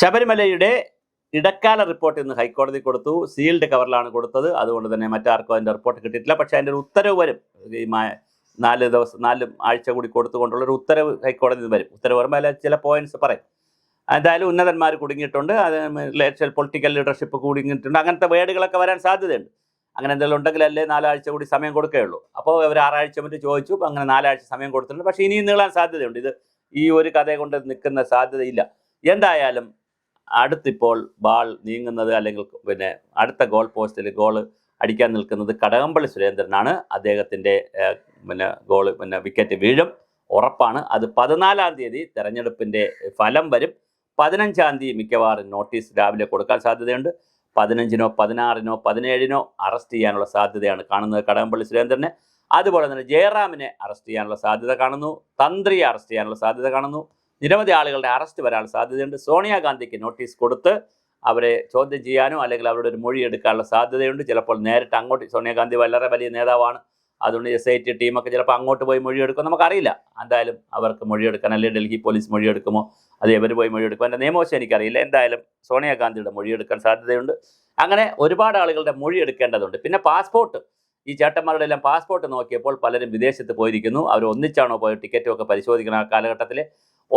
ശബരിമലയുടെ ഇടക്കാല റിപ്പോർട്ട് ഇന്ന് ഹൈക്കോടതി കൊടുത്തു. സീൽഡ് കവറിലാണ് കൊടുത്തത്. അതുകൊണ്ട് തന്നെ മറ്റാർക്കും അതിന്റെ റിപ്പോർട്ട് കിട്ടിയിട്ടില്ല. പക്ഷേ അതിന്റെ ഒരു ഉത്തരവ് വരും. ഈ നാല് ദിവസം നാല് ആഴ്ച കൂടി കൊടുത്തുകൊണ്ടുള്ള ഒരു ഉത്തരവ് ഹൈക്കോടതി വരും. ഉത്തരവ് വരുമ്പോൾ അതിൽ ചില പോയിന്റ്സ് പറയും. എന്തായാലും ഉന്നതന്മാർ കുടുങ്ങിയിട്ടുണ്ട്. അത് പൊളിറ്റിക്കൽ ലീഡർഷിപ്പ് കുടുങ്ങിയിട്ടുണ്ട്. അങ്ങനത്തെ വേർഡുകളൊക്കെ വരാൻ സാധ്യതയുണ്ട്. അങ്ങനെ എന്തെങ്കിലും ഉണ്ടെങ്കിൽ അല്ലേ നാലാഴ്ച കൂടി സമയം കൊടുക്കുകയുള്ളൂ. അപ്പോൾ അവർ ആറാഴ്ച മറ്റ് ചോദിച്ചു. അങ്ങനെ നാലാഴ്ച സമയം കൊടുത്തിട്ടുണ്ട്. പക്ഷേ ഇനിയും നീളാൻ സാധ്യതയുണ്ട്. ഇത് ഈ ഒരു കഥ കൊണ്ട് നിൽക്കുന്ന സാധ്യതയില്ല. എന്തായാലും അടുത്തിപ്പോൾ ബാൾ നീങ്ങുന്നത് അല്ലെങ്കിൽ പിന്നെ അടുത്ത ഗോൾ പോസ്റ്റിൽ ഗോൾ അടിക്കാൻ നിൽക്കുന്നത് കടകംപള്ളി സുരേന്ദ്രനാണ്. അദ്ദേഹത്തിന്റെ പിന്നെ ഗോൾ പിന്നെ വിക്കറ്റ് വീഴും. ഉറപ്പാണ്. അത് പതിനാലാം തീയതി തെരഞ്ഞെടുപ്പിന്റെ ഫലം വരും. പതിനഞ്ചാം തീയതി മിക്കവാറും നോട്ടീസ് രാവിലെ കൊടുക്കാൻ സാധ്യതയുണ്ട്. പതിനഞ്ചിനോ പതിനാറിനോ പതിനേഴിനോ അറസ്റ്റ് ചെയ്യാനുള്ള സാധ്യതയാണ് കാണുന്നത് കടകംപള്ളി സുരേന്ദ്രനെ. അതുപോലെ തന്നെ ജയറാമിനെ അറസ്റ്റ് ചെയ്യാനുള്ള സാധ്യത കാണുന്നു. തന്ത്രിയെ അറസ്റ്റ് ചെയ്യാനുള്ള സാധ്യത കാണുന്നു. നിരവധി ആളുകളുടെ അറസ്റ്റ് വരാൻ സാധ്യതയുണ്ട്. സോണിയാഗാന്ധിക്ക് നോട്ടീസ് കൊടുത്ത് അവരെ ചോദ്യം ചെയ്യാനോ അല്ലെങ്കിൽ അവരുടെ ഒരു മൊഴി എടുക്കാനുള്ള സാധ്യതയുണ്ട്. ചിലപ്പോൾ നേരിട്ട് അങ്ങോട്ട് സോണിയാഗാന്ധി വളരെ വലിയ നേതാവാണ്. അതുകൊണ്ട് എസ് ഐ ടി ടീമൊക്കെ ചിലപ്പോൾ അങ്ങോട്ട് പോയി മൊഴിയെടുക്കും നമുക്കറിയില്ല. എന്തായാലും അവർക്ക് മൊഴിയെടുക്കാൻ അല്ലെങ്കിൽ ഡൽഹി പോലീസ് മൊഴിയെടുക്കുമോ അത് എവർ പോയി മൊഴിയെടുക്കും എന്റെ നിയമവശം എനിക്കറിയില്ല. എന്തായാലും സോണിയാഗാന്ധിയുടെ മൊഴിയെടുക്കാൻ സാധ്യതയുണ്ട്. അങ്ങനെ ഒരുപാട് ആളുകളുടെ മൊഴി എടുക്കേണ്ടതുണ്ട്. പിന്നെ പാസ്പോർട്ട് ഈ ചേട്ടന്മാരുടെ എല്ലാം പാസ്പോർട്ട് നോക്കിയപ്പോൾ പലരും വിദേശത്ത് പോയിരിക്കുന്നു. അവർ ഒന്നിച്ചാണോ പോയ ടിക്കറ്റും ഒക്കെ പരിശോധിക്കണം ആ കാലഘട്ടത്തിൽ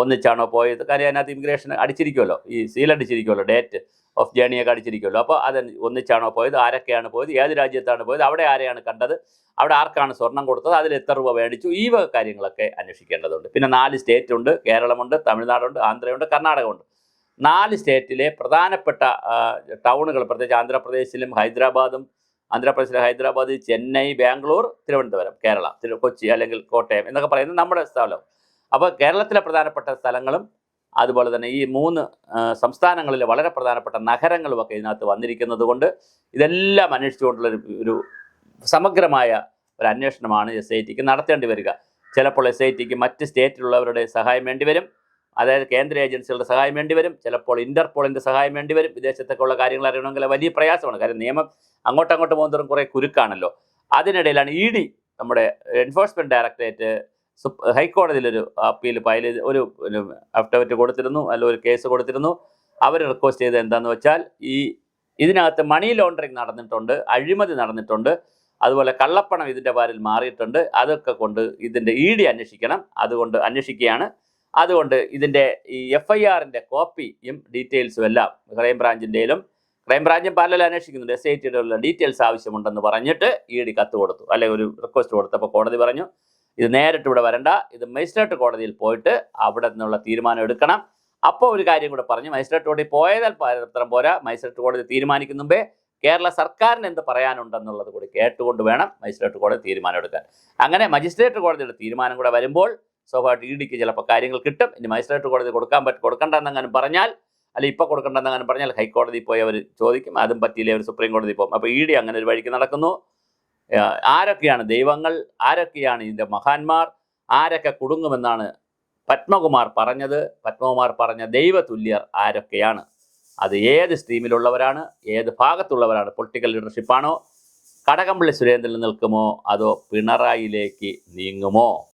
ഒന്നിച്ചാണോ പോയത്? കാര്യം അതിനകത്ത് ഇമിഗ്രേഷൻ അടിച്ചിരിക്കുമല്ലോ ഈ സീൽ അടിച്ചിരിക്കുമല്ലോ ഡേറ്റ് ഓഫ് ജേണിയൊക്കെ അടിച്ചിരിക്കുമല്ലോ അപ്പോൾ അത് ഒന്നിച്ചാണോ പോയത്? ആരൊക്കെയാണ് പോയത്? ഏത് രാജ്യത്താണ് പോയത്? അവിടെ ആരെയാണ് കണ്ടത്? അവിടെ ആർക്കാണ് സ്വർണം കൊടുത്തത്? അതിൽ എത്ര രൂപ മേടിച്ചു? ഈ വക കാര്യങ്ങളൊക്കെ അന്വേഷിക്കേണ്ടതുണ്ട്. പിന്നെ നാല് സ്റ്റേറ്റ് ഉണ്ട്. കേരളമുണ്ട് തമിഴ്നാടുണ്ട് ആന്ധ്രയുണ്ട് കർണാടകമുണ്ട്. നാല് സ്റ്റേറ്റിലെ പ്രധാനപ്പെട്ട ടൗണുകൾ പ്രത്യേകിച്ച് ആന്ധ്രാപ്രദേശിലും ഹൈദരാബാദും ആന്ധ്രാപ്രദേശിലെ ഹൈദരാബാദ് ചെന്നൈ ബാംഗ്ലൂർ തിരുവനന്തപുരം കേരള കൊച്ചി അല്ലെങ്കിൽ കോട്ടയം എന്നൊക്കെ പറയുന്നത് നമ്മുടെ സ്ഥലം. അപ്പോൾ കേരളത്തിലെ പ്രധാനപ്പെട്ട സ്ഥലങ്ങളും അതുപോലെ തന്നെ ഈ മൂന്ന് സംസ്ഥാനങ്ങളിലെ വളരെ പ്രധാനപ്പെട്ട നഗരങ്ങളുമൊക്കെ ഇതിനകത്ത് വന്നിരിക്കുന്നത് കൊണ്ട് ഇതെല്ലാം അന്വേഷിച്ചുകൊണ്ടുള്ള ഒരു സമഗ്രമായ ഒരു അന്വേഷണമാണ് എസ് ഐ ടിക്ക് നടത്തേണ്ടി വരിക. ചിലപ്പോൾ എസ് ഐ ടിക്ക് മറ്റ് സ്റ്റേറ്റിലുള്ളവരുടെ സഹായം വേണ്ടിവരും അതായത് കേന്ദ്ര ഏജൻസികളുടെ സഹായം വേണ്ടിവരും ചിലപ്പോൾ ഇന്റർപോളിന്റെ സഹായം വേണ്ടിവരും വിദേശത്തൊക്കെ ഉള്ള കാര്യങ്ങൾ അറിയണമെങ്കിൽ വലിയ പ്രയാസമാണ്. കാര്യം നിയമം അങ്ങോട്ടും അങ്ങോട്ട് പോകുന്നതും കുറേ കുരുക്കാണല്ലോ. അതിനിടയിലാണ് ഇ ഡി നമ്മുടെ എൻഫോഴ്സ്മെന്റ് ഡയറക്ടറേറ്റ് ഹൈക്കോടതിയിലൊരു അപ്പീൽ ഫയൽ ഒരു അഫിഡവിറ്റ് കൊടുത്തിരുന്നു അല്ല ഒരു കേസ് കൊടുത്തിരുന്നു. അവർ റിക്വസ്റ്റ് ചെയ്തത് എന്താണെന്ന് വെച്ചാൽ ഈ ഇതിനകത്ത് മണി ലോണ്ടറിങ് നടന്നിട്ടുണ്ട് അഴിമതി നടന്നിട്ടുണ്ട് അതുപോലെ കള്ളപ്പണം ഇതിന്റെ പേരിൽ മാറിയിട്ടുണ്ട് അതൊക്കെ കൊണ്ട് ഇതിന്റെ ഇ ഡി അന്വേഷിക്കണം അതുകൊണ്ട് അന്വേഷിക്കുകയാണ്. അതുകൊണ്ട് ഇതിന്റെ ഈ എഫ് ഐ ആറിന്റെ കോപ്പിയും ഡീറ്റെയിൽസും എല്ലാം ക്രൈംബ്രാഞ്ചിന്റെയിലും ക്രൈംബ്രാഞ്ചും ക്രൈം ബ്രാഞ്ചും പാരലൽ അന്വേഷിക്കുന്നുണ്ട് എസ് ഐ ടിയുടെ ഡീറ്റെയിൽസ് ആവശ്യമുണ്ടെന്ന് പറഞ്ഞിട്ട് ഇ ഡി കത്ത് കൊടുത്തു അല്ലെങ്കിൽ ഒരു റിക്വസ്റ്റ് കൊടുത്തപ്പോൾ കോടതി പറഞ്ഞു ഇത് നേരിട്ട് ഇവിടെ വരണ്ട. ഇത് മജിസ്ട്രേറ്റ് കോടതിയിൽ പോയിട്ട് അവിടെ നിന്നുള്ള തീരുമാനം എടുക്കണം. അപ്പോൾ ഒരു കാര്യം കൂടെ പറഞ്ഞു. മജിസ്ട്രേറ്റ് കോടതി പോയതാൽ പരത്രം പോരാ. മജിസ്ട്രേറ്റ് കോടതി തീരുമാനിക്കും മുമ്പേ കേരള സർക്കാരിന് എന്ത് പറയാനുണ്ടെന്നുള്ളത് കൂടി കേട്ടുകൊണ്ട് വേണം മജിസ്ട്രേറ്റ് കോടതി തീരുമാനം എടുക്കാൻ. അങ്ങനെ മജിസ്ട്രേറ്റ് കോടതിയുടെ തീരുമാനം കൂടെ വരുമ്പോൾ സ്വാഭാവികമായിട്ട് ഇ ഡിക്ക് ചിലപ്പോൾ കാര്യങ്ങൾ കിട്ടും. ഇനി മജിസ്ട്രേറ്റ് കോടതി കൊടുക്കാൻ പറ്റും കൊടുക്കണ്ടെന്നെങ്ങാനും പറഞ്ഞാൽ അല്ലെങ്കിൽ ഇപ്പോൾ കൊടുക്കണ്ടെന്നെങ്ങാനും പറഞ്ഞാൽ ഹൈക്കോടതി പോയി അവർ ചോദിക്കും. അതും പറ്റിയില്ലേ? അവർ സുപ്രീം കോടതി പോകും. അപ്പോൾ ഇ ഡി അങ്ങനെ ഒരു വഴിക്ക് നടക്കുന്നു. ആരൊക്കെയാണ് ദൈവങ്ങൾ? ആരൊക്കെയാണ് ഇതിന്റെ മഹാന്മാർ? ആരൊക്കെ കുടുങ്ങുമെന്നാണ് പത്മകുമാർ പറഞ്ഞത്. പത്മകുമാർ പറഞ്ഞ ദൈവതുല്യർ ആരൊക്കെയാണ്? അത് ഏത് സ്ട്രീമിലുള്ളവരാണ്? ഏത് ഭാഗത്തുള്ളവരാണ്? പൊളിറ്റിക്കൽ ലീഡർഷിപ്പാണോ? കടകംപള്ളി സുരേന്ദ്രൻ നിൽക്കുമോ? അതോ പിണറായിലേക്ക് നീങ്ങുമോ?